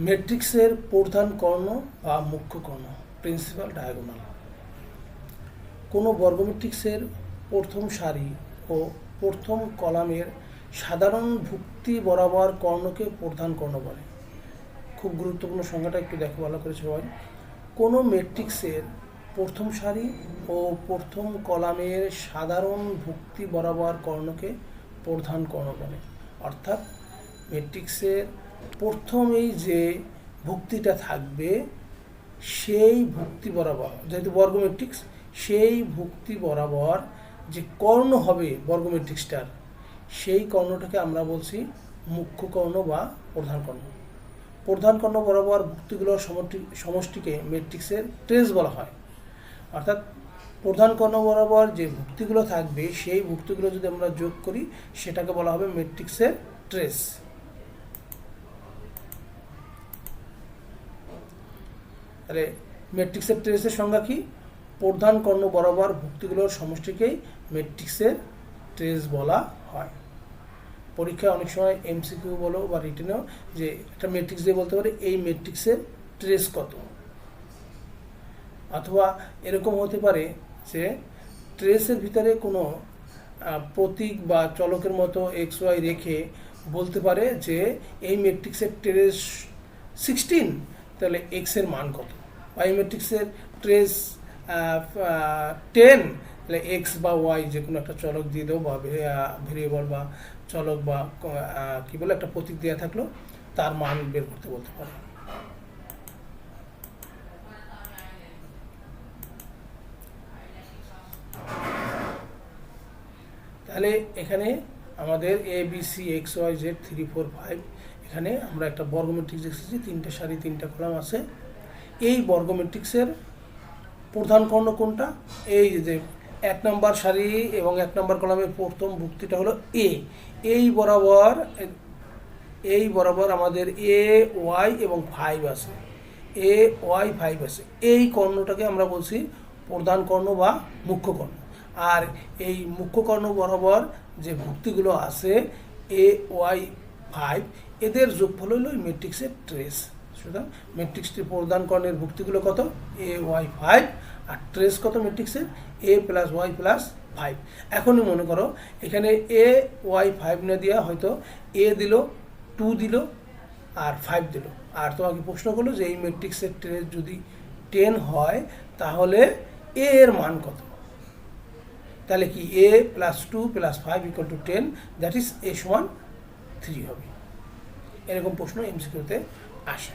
ম্যাট্রিক্সের প্রধান কর্ণ বা মুখ্য কর্ণ প্রিন্সিপাল ডায়াগোনাল কোনো বর্গমেট্রিক্সের প্রথম সারি ও প্রথম কলামের সাধারণ ভুক্তি বরাবর কর্ণকে প্রধান কর্ণ বলে। খুব গুরুত্বপূর্ণ সংজ্ঞাটা একটু দেখো ভালো করে সবাই। কোনো ম্যাট্রিক্সের প্রথম সারি ও প্রথম কলামের সাধারণ ভুক্তি বরাবর কর্ণকে প্রধান কর্ণ বলে। অর্থাৎ ম্যাট্রিক্সের প্রথমেই যে ভুক্তিটা থাকবে, সেই ভুক্তি বরাবর, যেহেতু বর্গ ম্যাট্রিক্স সেই ভুক্তি বরাবর যে কর্ণ হবে বর্গ ম্যাট্রিক্সটার সেই কর্ণটাকে আমরা বলছি মুখ্য কর্ণ বা প্রধান কর্ণ। প্রধান কর্ণ বরাবর ভুক্তিগুলোর সমষ্টি, সমষ্টিকে ম্যাট্রিক্সের ট্রেস বলা হয়। অর্থাৎ প্রধান কর্ণ বরাবর যে ভুক্তিগুলো থাকবে, সেই ভুক্তিগুলো যদি আমরা যোগ করি, সেটাকে বলা হবে ম্যাট্রিক্সের ট্রেস। তাহলে ম্যাট্রিক্সের ট্রেসের সংজ্ঞা কি? প্রধান কর্ণ বরাবর ভুক্তিগুলোর সমষ্টিকেই ম্যাট্রিক্সের ট্রেস বলা হয়। পরীক্ষায় অনেক সময় এমসিকিউ বলো বা রিটেনেও যে একটা ম্যাট্রিক্স দিয়ে বলতে পারে এই ম্যাট্রিক্সের ট্রেস কত? অথবা এরকম হতে পারে যে ট্রেসের ভিতরে কোনো প্রতীক বা চলকের মতো এক্স ওয়াই রেখে বলতে পারে যে এই ম্যাট্রিক্সের ট্রেস সিক্সটিন তাহলে এক্সের মান কত? বা এই ম্যাট্রিক্সের ট্রেস টেন তাহলে এক্স বা ওয়াই যে কোনো একটা চলক দিয়ে দেবো বা ভেরিয়েবল বা চলক বা, কি বলে একটা প্রতীক দেওয়া থাকল, তার মান বের করতে বলতে পারে। তাহলে এখানে আমাদের a b c x y z three four five এখানে আমরা একটা বর্গ ম্যাট্রিক্স দেখেছি তিনটে সারি, তিনটা কলাম আছে। এই বর্গ ম্যাট্রিক্সের প্রধান কর্ণ কোনটা? এই যে এক নম্বর সারি এবং এক নম্বর কলামের প্রথম ভুক্তিটা হলো এ। এই বরাবর এই বরাবর আমাদের এ, ওয়াই এবং ফাইভ আছে। এ, ওয়াই, ফাইভ আছে। এই কর্ণটাকে আমরা বলছি প্রধান কর্ণ বা মুখ্য কর্ণ। আর এই মুখ্য কর্ণ বরাবর যে ভুক্তিগুলো আছে, এ, ওয়াই, ফাইভ, এদের যোগফল হলো ম্যাট্রিক্সের ট্রেস সুতরাং ম্যাট্রিক্সটির প্রধান কর্ণের ভুক্তিগুলো কত? এ ওয়াই ফাইভ আর ট্রেস কত ম্যাট্রিক্সের a plus y plus five এখনই মনে করো, এখানে এ ওয়াই ফাইভ না দিয়া হয়তো এ দিল টু দিল আর ফাইভ দিল। আর তোমাকে প্রশ্ন করল যে এই ম্যাট্রিক্সের ট্রেস যদি টেন হয়, তাহলে এ এর মান কত? তাহলে কি a plus two plus five equal to ten that is a সমান থ্রি হবে। এরকম প্রশ্ন এমসিকিউতে 啊！谁？